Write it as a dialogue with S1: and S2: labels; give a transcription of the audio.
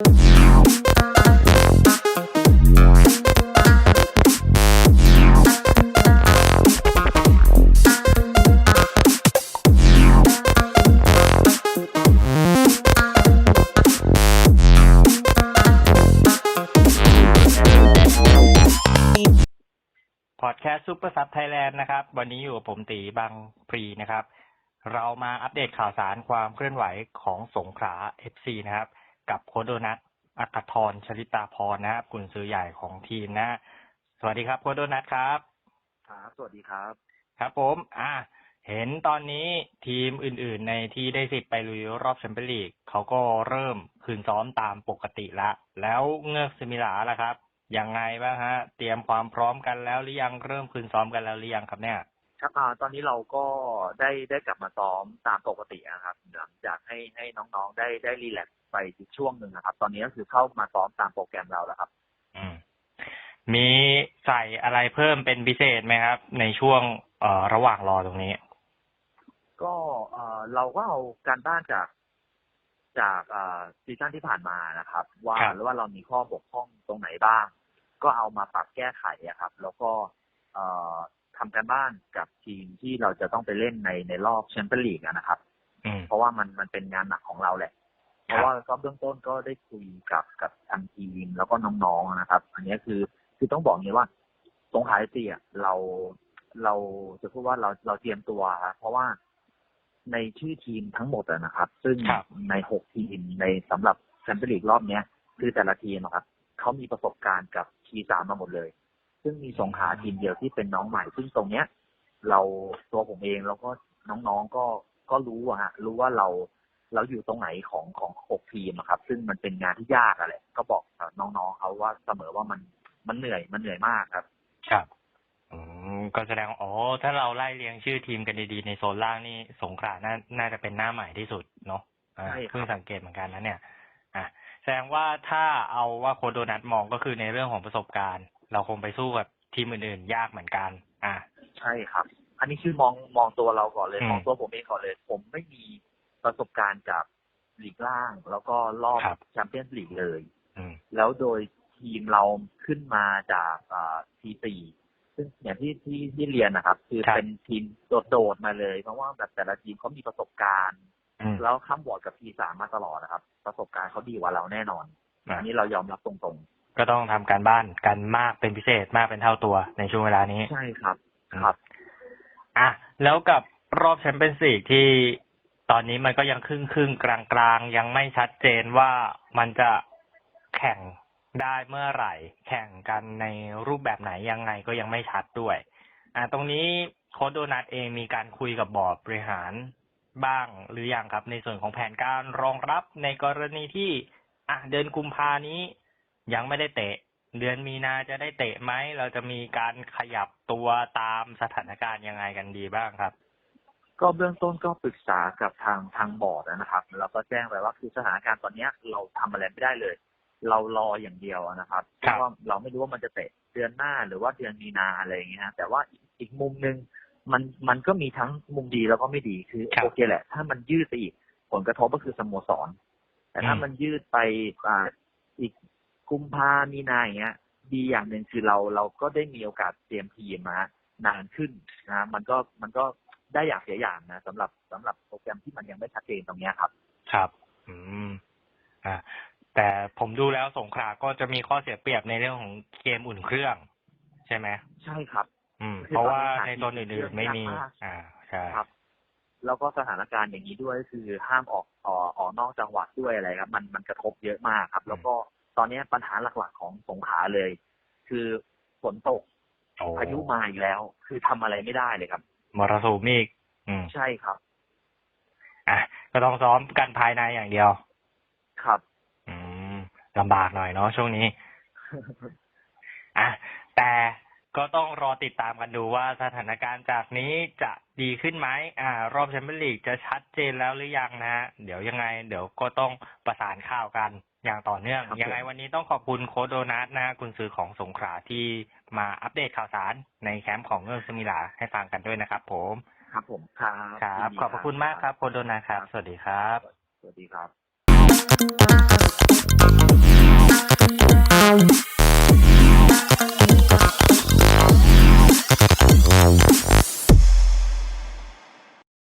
S1: พอดแคสต์ซูเปอร์ซับไทยแลนด์นะครับ วันนี้อยู่กับผมตีบางพรีนะครับ เรามาอัปเดตข่าวสารความเคลื่อนไหวของสงขลา FC นะครับ กับโค้ชโดนัทอัครทรชลิตาพรนะครับกุนซื้อใหญ่ของทีมนะ สวัสดีครับโค้ชโดนัทครับ
S2: ครับ สวัสดีครับ
S1: ครับผม อ่า เห็นตอนนี้ทีมอื่น ๆ ในที่ได้สิทธิ์ไปลุยรอบแชมเปี้ยนลีกเขาก็เริ่มคืนซ้อมตามปกติละ แล้วเงือกสมิลาล่ะครับยังไงบ้างฮะ เตรียมความพร้อมกันแล้วหรือยังเริ่มคืนซ้อมกันแล้วหรือยังครับเนี่ย
S2: ครับอ่าตอนนี้เราก็ได้ได้กลับมาซ้อมตามปกตินะครับหลังจากให้ให้น้องๆได้ได้รีแลกซ์ ไปอีกช่วงหนึ่งนะครับ ตอนนี้ก็คือเข้ามาซ้อมตามโปรแกรมเราแล้วครับ
S1: อืมมีใส่อะไรเพิ่มเป็นพิเศษไหมครับ ในช่วงเอ่อระหว่างรอตรงนี้
S2: ก็เอ่อเราก็เอาการบ้านจากจากอ่าซีซั่นที่ผ่านมานะครับ ว่า
S1: ครับ
S2: ว่าเรามีข้อบกพร่องตรงไหนบ้าง ก็เอามาปรับแก้ไขอะครับ แล้วก็เอ่อทำการบ้านกับทีมที่เราจะต้องไปเล่นในในรอบแชมเปี้ยนลีกนะครับ
S1: อืม
S2: เพราะว่ามันมันเป็นงานหนักของเราแหละ เพ
S1: ครับ
S2: ราะว่าก็เบื้องต้นก็ได้คุยกับกับทางทีมแล้วก็น้องๆนะครับ อันนี้คือคือต้องบอกอย่างนี้ว่าตรงหายเตียเราเราจะพูดว่าเราเราเตรียมตัวครับเพราะว่าในชื่อทีมทั้งหมดอะนะครับ ซึ่ง
S1: ครับ
S2: ในหกทีมในสำหรับแชมเปี้ยนลีกรอบเนี้ย คือแต่ละทีมอะครับเขามีประสบการณ์กับทีสามมาหมดเลย ซึ่งมีสงขลาทีมเดียวที่เป็นน้องใหม่ ซึ่งตรงเนี้ย เราตัวผมเองแล้วก็น้องๆก็ก็รู้อะฮะรู้ว่าเรา เราอยู่ตรงไหนของของหกทีมอะครับ ซึ่งมันเป็นงานที่ยากอะแหละก็บอกกับน้องๆเขาว่าเสมอว่ามันมันเหนื่อยมันเหนื่อยมากครับ
S1: ครับอืมก็แสดงว่าอ๋อถ้าเราไล่เรียงชื่อทีมกันดีๆในโซนล่างนี่สงขลาน่าน่าจะเป็นหน้าใหม่ที่สุดเนาะอ่า
S2: ใช่ครับ
S1: เพิ่งสังเกตเหมือนกันนะเนี่ยอะแสดงว่าถ้าเอาว่าโคชโดนัทมองก็คือในเรื่องของประสบการณ์ เราคงไปสู้กับทีมอื่นๆ ยากเหมือนกัน อะ
S2: ใช่ครับ อันนี้คือมองมองตัวเราก่อนเลย
S1: อืม
S2: มองตัวผมเองก่อนเลย ผมไม่มี ประสบการณ์กับลีกล่าง แล้วก็รอบ
S1: ครับ
S2: แชมเปี้ยนส์ลีกเลย
S1: อืม
S2: แล้วโดยทีมเราขึ้นมาจากทีสี่า T4 ซึ่งอย่างที่ที่ที่เรียนนะครับ คือ
S1: ครับ
S2: เป็นทีมโดดๆมาเลย เพราะว่าแบบแต่ละทีมเขามีประสบการณ์
S1: อืม
S2: แล้วข้ามบอร์ดกับทีสามมาตลอดนะครับ ประสบการณ์เขาดีกว่าเราแน่นอน
S1: อะ
S2: อันนี้เรายอมรับตรง
S1: ก็ต้องทำการบ้านกันมากเป็นพิเศษมากเป็นเท่าตัวในช่วงเวลานี้
S2: ๆ ใช่ครับ ครับ
S1: อะแล้วกับรอบแชมเปี้ยนส์ลีกที่ ตอนนี้มันก็ยังครึ่งครึ่งกลางกลางยังไม่ชัดเจนว่ามันจะแข่งได้เมื่อไหร่ แข่งกันในรูปแบบไหนยังไงก็ยังไม่ชัดด้วย อะตรงนี้โค้ชโดนัทเองมีการคุยกับบอร์ดบริหารบ้างหรือยังครับ ในส่วนของแผนการรองรับในกรณีที่ อะเดือนกุมภานี้ยังไม่ได้เตะ เดือนมีนาจะได้เตะไหมเราจะมีการขยับตัวตามสถานการณ์ยังไงกันดีบ้างครับ
S2: ก็เบื้องต้นก็ปรึกษากับทางทางบอร์ดนะครับแล้วก็แจ้งไปว่าคือสถานการณ์ตอนเนี้ยเราทำอะไรไม่ได้เลย เรารออย่างเดียวนะครับเพ
S1: ครับ
S2: ราะว่าเราไม่รู้ว่ามันจะเตะเดือนหน้าหรือว่าเดือนมีนาอะไรอย่างเงี้ยฮะแต่ว่าอีกอีกมุมหนึ่งมันมันก็มีทั้งมุมดีแล้วก็ไม่ดีคือ
S1: ครับ
S2: โอเคแหละ ถ้ามันยืดไปอีกผลกระทบก็คือสโมสร แต่ถ้า
S1: อืม
S2: มันยืดไปอ่าอีกกุมภามีนาอย่างเงี้ย ดีอย่างหนึ่งคือเราเราก็ได้มีโอกาสเตรียมทีมมานานขึ้นนะมันก็มันก็ ได้อย่างเสียอย่างนะสำหรับสำหรับโปรแกรมที่มันยังไม่ชัดเจนตรงเนี้ยครับ
S1: ครับ อืมอ่าแต่ผมดูแล้วสงขลาก็จะมีข้อเสียเปรียบในเรื่องของเกมอุ่นเครื่อง ใช่ไหม
S2: ใช่ครับ
S1: อืม
S2: คือ
S1: เพราะว่า
S2: ตอนนี้
S1: ในโซนอื่นๆไม่มี
S2: ยากมาก
S1: อ่าใช่
S2: ครับ แล้วก็สถานการณ์อย่างนี้ด้วยคือห้ามออกออกออกนอกจังหวัดด้วยอะไรครับ มันมันกระทบเยอะมากครับ แล้วก็ตอนนี้ปัญหาหลักๆของสงขลาเลย คือฝนตก
S1: โอ้
S2: พายุมาอีกแล้ว คือทำอะไรไม่ได้เลยครับ
S1: มรสุมอีกอืม
S2: ใช่ครับ
S1: อะก็ต้องซ้อมกันภายในอย่างเดียว
S2: ครับ
S1: อืมลำบากหน่อยเนาะช่วงนี้ อะแต่ก็ต้องรอติดตามกันดูว่าสถานการณ์จากนี้จะดีขึ้นไหมอ่า รอบแชมเปี้ยนลีกจะชัดเจนแล้วหรือยังนะฮะเดี๋ยวยังไง เดี๋ยวก็ต้องประสานข่าวกันอย่างต่อเนื่อง
S2: ครับ
S1: ยังไง
S2: ผม
S1: วันนี้ต้องขอบคุณโค้ชโดนัทนะฮะคุณซื้อของสงขลาที่มาอัปเดตข่าวสารในแคมป์ของเงือกสมิลาให้ฟังกันด้วยนะครับผม
S2: ครับผมครับ
S1: ครับ
S2: ยินดี
S1: ขอบพระคุณมากครับโค้ชโดนัทครับ สวัสดีครับ
S2: สวัสดีครับ
S3: Thank